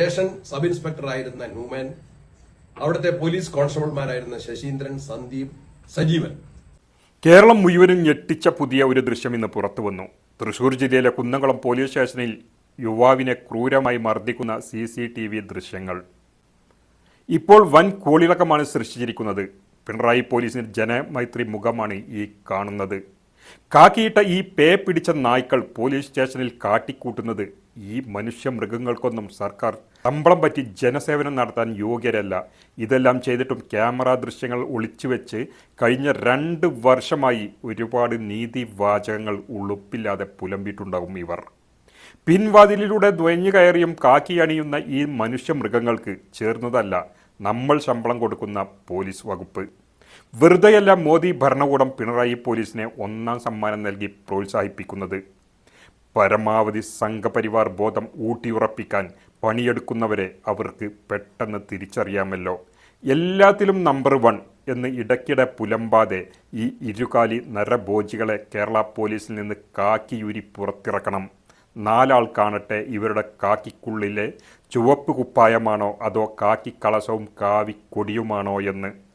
Station sub inspector ആയിരുന്ന Newman അവിടുത്തെ police കോൺസ്റ്റബിൾമാരായിരുന്ന ശശീന്ദ്രൻ സന്ദീപ് സജീവൻ. കേരളം മുഴുവനും ഞെട്ടിച്ച പുതിയ ഒരു ദൃശ്യം ഇന്ന് പുറത്തു വന്നു. തൃശൂർ ജില്ലയിലെ കുന്നംകുളം പോലീസ് സ്റ്റേഷനിൽ യുവാവിനെ ക്രൂരമായി മർദ്ദിക്കുന്ന സി സി ടി വി ദൃശ്യങ്ങൾ. ഇപ്പോൾ വൻ കോളിളക്കമാണ് സൃഷ്ടിച്ചിരിക്കുന്നത്. പിണറായി പോലീസിന് ജനമൈത്രി മുഖമാണ് ഈ കാണുന്നത്. കാക്കിയിട്ട ഈ പേ പിടിച്ച നായ്ക്കൾ പോലീസ് സ്റ്റേഷനിൽ കാട്ടിക്കൂട്ടുന്നത് ഈ മനുഷ്യ മൃഗങ്ങൾക്കൊന്നും സർക്കാർ ശമ്പളം പറ്റി ജനസേവനം നടത്താൻ യോഗ്യരല്ല. ഇതെല്ലാം ചെയ്തിട്ടും ക്യാമറ ദൃശ്യങ്ങൾ ഒളിച്ചുവെച്ച് കഴിഞ്ഞ രണ്ട് വർഷമായി ഒരുപാട് നീതി നീതിവാചകങ്ങൾ ഉളുപ്പില്ലാതെ പുലമ്പിട്ടുണ്ടാകും ഇവർ. പിൻവാതിലിലൂടെ ദ്വഞ്ഞു കയറിയും കാക്കി അണിയുന്ന ഈ മനുഷ്യ മൃഗങ്ങൾക്ക് ചേർന്നതല്ല നമ്മൾ ശമ്പളം കൊടുക്കുന്ന പോലീസ് വകുപ്പ്. വെറുതെയല്ല മോദി ഭരണകൂടം പിണറായി പോലീസിനെ ഒന്നാം സമ്മാനം നൽകി പ്രോത്സാഹിപ്പിക്കുന്നത്. പരമാവധി സംഘപരിവാർ ബോധം ഊട്ടിയുറപ്പിക്കാൻ പണിയെടുക്കുന്നവരെ അവർക്ക് പെട്ടെന്ന് തിരിച്ചറിയാമല്ലോ. എല്ലാത്തിലും നമ്പർ വൺ എന്ന് ഇടയ്ക്കിടെ പുലമ്പാതെ ഈ ഇരുകാലി നരഭോജികളെ കേരള പോലീസിൽ നിന്ന് കാക്കിയൂരി പുറത്തിറക്കണം. നാലാൾ കാണട്ടെ ഇവരുടെ കാക്കിക്കുള്ളിലെ ചുവപ്പ് കുപ്പായമാണോ അതോ കാക്കി കളശവും കാവി കൊടിയുമാണോ എന്ന്.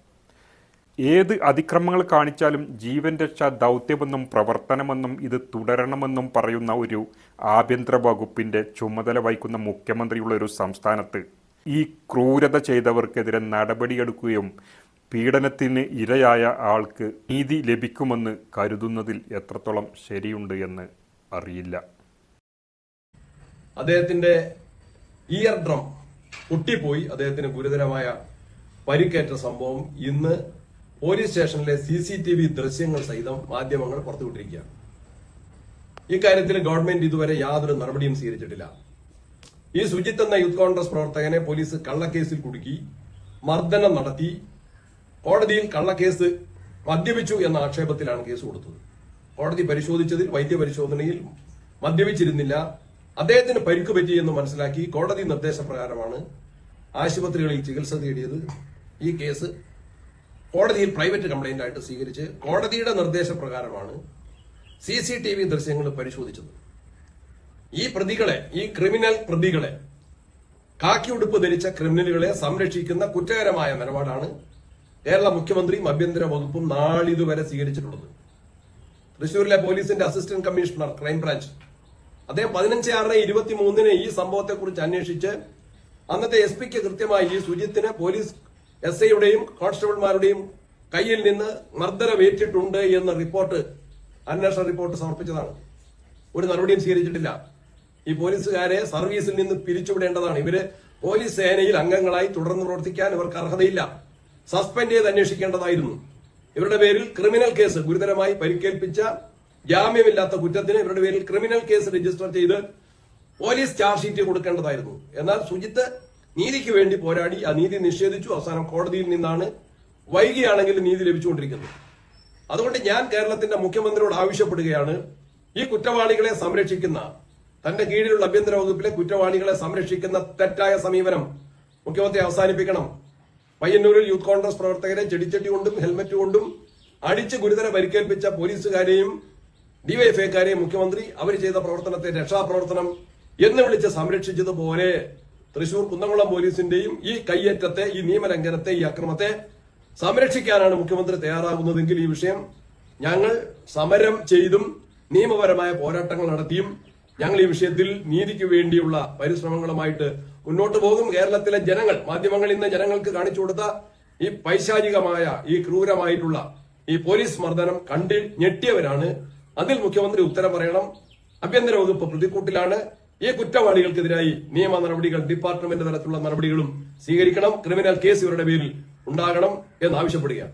ഏത് അതിക്രമങ്ങൾ കാണിച്ചാലും ജീവൻ രക്ഷാ ദൗത്യമെന്നും പ്രവർത്തനമെന്നും ഇത് തുടരണമെന്നും പറയുന്ന ഒരു ആഭ്യന്തര വകുപ്പിന്റെ ചുമതല വഹിക്കുന്ന മുഖ്യമന്ത്രിയുള്ള ഒരു സംസ്ഥാനത്ത് ഈ ക്രൂരത ചെയ്തവർക്കെതിരെ നടപടിയെടുക്കുകയും പീഡനത്തിന് ഇരയായ ആൾക്ക് നീതി ലഭിക്കുമെന്ന് കരുതുന്നതിൽ എത്രത്തോളം ശരിയുണ്ട് എന്ന് അറിയില്ല. അദ്ദേഹത്തിന്റെ ഇയർ ഡ്രം പൊട്ടിപ്പോയി. അദ്ദേഹത്തിന് ഗുരുതരമായ പരിക്കേറ്റ സംഭവം ഇന്ന് പോലീസ് സ്റ്റേഷനിലെ സി സി ടി വി ദൃശ്യങ്ങൾ സഹിതം മാധ്യമങ്ങൾ പുറത്തുവിട്ടിരിക്കുകയാണ്. ഇക്കാര്യത്തിൽ ഗവൺമെന്റ് ഇതുവരെ യാതൊരു നടപടിയും സ്വീകരിച്ചിട്ടില്ല. ഈ സുജിത്ത് എന്ന യൂത്ത് കോൺഗ്രസ് പ്രവർത്തകനെ പോലീസ് കള്ളക്കേസിൽ കുടുക്കി മർദ്ദനം നടത്തി കോടതിയിൽ കള്ളക്കേസ് മദ്യപിച്ചു എന്ന ആക്ഷേപത്തിലാണ് കേസ് കൊടുത്തത്. കോടതി പരിശോധിച്ചതിൽ വൈദ്യപരിശോധനയിൽ മദ്യപിച്ചിരുന്നില്ല. അദ്ദേഹത്തിന് പരിക്ക് പറ്റിയെന്ന് മനസ്സിലാക്കി കോടതി നിർദ്ദേശപ്രകാരമാണ് ആശുപത്രികളിൽ ചികിത്സ തേടിയത് ഈ കേസ് കോടതിയിൽ പ്രൈവറ്റ് കംപ്ലൈന്റ് ആയിട്ട് സ്വീകരിച്ച് കോടതിയുടെ നിർദ്ദേശപ്രകാരമാണ് സി സി ടി വി ദൃശ്യങ്ങൾ പരിശോധിച്ചത്. ഈ പ്രതികളെ ഈ ക്രിമിനൽ പ്രതികളെ കാക്കി ഉടുപ്പ് ധരിച്ച ക്രിമിനലുകളെ സംരക്ഷിക്കുന്ന കുറ്റകരമായ നിലപാടാണ് കേരള മുഖ്യമന്ത്രിയും ആഭ്യന്തര വകുപ്പും നാളിതുവരെ സ്വീകരിച്ചിട്ടുള്ളത്. തൃശൂരിലെ പോലീസിന്റെ അസിസ്റ്റന്റ് കമ്മീഷണർ ക്രൈംബ്രാഞ്ച് അദ്ദേഹം പതിനഞ്ച് ആറ് ഇരുപത്തി മൂന്നിന് ഈ സംഭവത്തെക്കുറിച്ച് അന്വേഷിച്ച് അന്നത്തെ എസ് പിക്ക് കൃത്യമായി ഈ സുജിത്തിന് പോലീസ് എസ് ഐയുടെയും കോൺസ്റ്റബിൾമാരുടെയും കയ്യിൽ നിന്ന് മർദ്ദനമേറ്റിട്ടുണ്ട് എന്ന റിപ്പോർട്ട് അന്വേഷണ റിപ്പോർട്ട് സമർപ്പിച്ചതാണ്. ഒരു നടപടിയും സ്വീകരിച്ചിട്ടില്ല. ഈ പോലീസുകാരെ സർവീസിൽ നിന്ന് പിരിച്ചുവിടേണ്ടതാണ്. ഇവർ പോലീസ് സേനയിൽ അംഗങ്ങളായി തുടർന്ന് പ്രവർത്തിക്കാൻ ഇവർക്ക് അർഹതയില്ല. സസ്പെൻഡ് ചെയ്ത് അന്വേഷിക്കേണ്ടതായിരുന്നു. ഇവരുടെ പേരിൽ ക്രിമിനൽ കേസ് ഗുരുതരമായി പരിക്കേൽപ്പിച്ച ജാമ്യമില്ലാത്ത കുറ്റത്തിന് ഇവരുടെ പേരിൽ ക്രിമിനൽ കേസ് രജിസ്റ്റർ ചെയ്ത് പോലീസ് ചാർജ് ഷീറ്റ് കൊടുക്കേണ്ടതായിരുന്നു. എന്നാൽ സുജിത്ത് നീതിക്ക് വേണ്ടി പോരാടി ആ നീതി നിഷേധിച്ചു. അവസാനം കോടതിയിൽ നിന്നാണ് വൈകിയാണെങ്കിൽ നീതി ലഭിച്ചുകൊണ്ടിരിക്കുന്നത്. അതുകൊണ്ട് ഞാൻ കേരളത്തിന്റെ മുഖ്യമന്ത്രിയോട് ആവശ്യപ്പെടുകയാണ് ഈ കുറ്റവാളികളെ സംരക്ഷിക്കുന്ന തന്റെ കീഴിലുള്ള ആഭ്യന്തര വകുപ്പിലെ കുറ്റവാളികളെ സംരക്ഷിക്കുന്ന തെറ്റായ സമീപനം മുഖ്യമന്ത്രി അവസാനിപ്പിക്കണം. പയ്യന്നൂരിൽ യൂത്ത് കോൺഗ്രസ് പ്രവർത്തകരെ ചെടിച്ചട്ടി കൊണ്ടും ഹെൽമറ്റ് കൊണ്ടും അടിച്ച് ഗുരുതര പരിക്കേൽപ്പിച്ച പോലീസുകാരെയും ഡിവൈഎഫ്ഐക്കാരെയും മുഖ്യമന്ത്രി അവർ ചെയ്ത പ്രവർത്തനത്തെ രക്ഷാപ്രവർത്തനം എന്ന് വിളിച്ച് സംരക്ഷിച്ചതുപോലെ തൃശൂർ കുന്നംകുളം പോലീസിന്റെയും ഈ കയ്യേറ്റത്തെ ഈ നിയമലംഘനത്തെ ഈ അക്രമത്തെ സംരക്ഷിക്കാനാണ് മുഖ്യമന്ത്രി തയ്യാറാകുന്നതെങ്കിൽ ഈ വിഷയം ഞങ്ങൾ സമരം ചെയ്തും നിയമപരമായ പോരാട്ടങ്ങൾ നടത്തിയും ഞങ്ങൾ ഈ വിഷയത്തിൽ നീതിക്ക് വേണ്ടിയുള്ള പരിശ്രമങ്ങളുമായിട്ട് മുന്നോട്ട് പോകും. കേരളത്തിലെ ജനങ്ങൾ മാധ്യമങ്ങൾ ഇന്ന് ജനങ്ങൾക്ക് കാണിച്ചു കൊടുത്ത ഈ പൈശാചികമായ ഈ ക്രൂരമായിട്ടുള്ള ഈ പോലീസ് മർദ്ദനം കണ്ട് ഞെട്ടിയവരാണ്. അതിൽ മുഖ്യമന്ത്രി ഉത്തരം പറയണം. ആഭ്യന്തര വകുപ്പ് പ്രതിക്കൂട്ടിലാണ്. ഈ കുറ്റവാളികൾക്കെതിരായി നിയമ നടപടികൾ ഡിപ്പാർട്ട്മെന്റ് തലത്തിലുള്ള നടപടികളും സ്വീകരിക്കണം. ക്രിമിനൽ കേസ് ഇവരുടെ പേരിൽ ഉണ്ടാകണം എന്ന് ആവശ്യപ്പെടുകയാണ്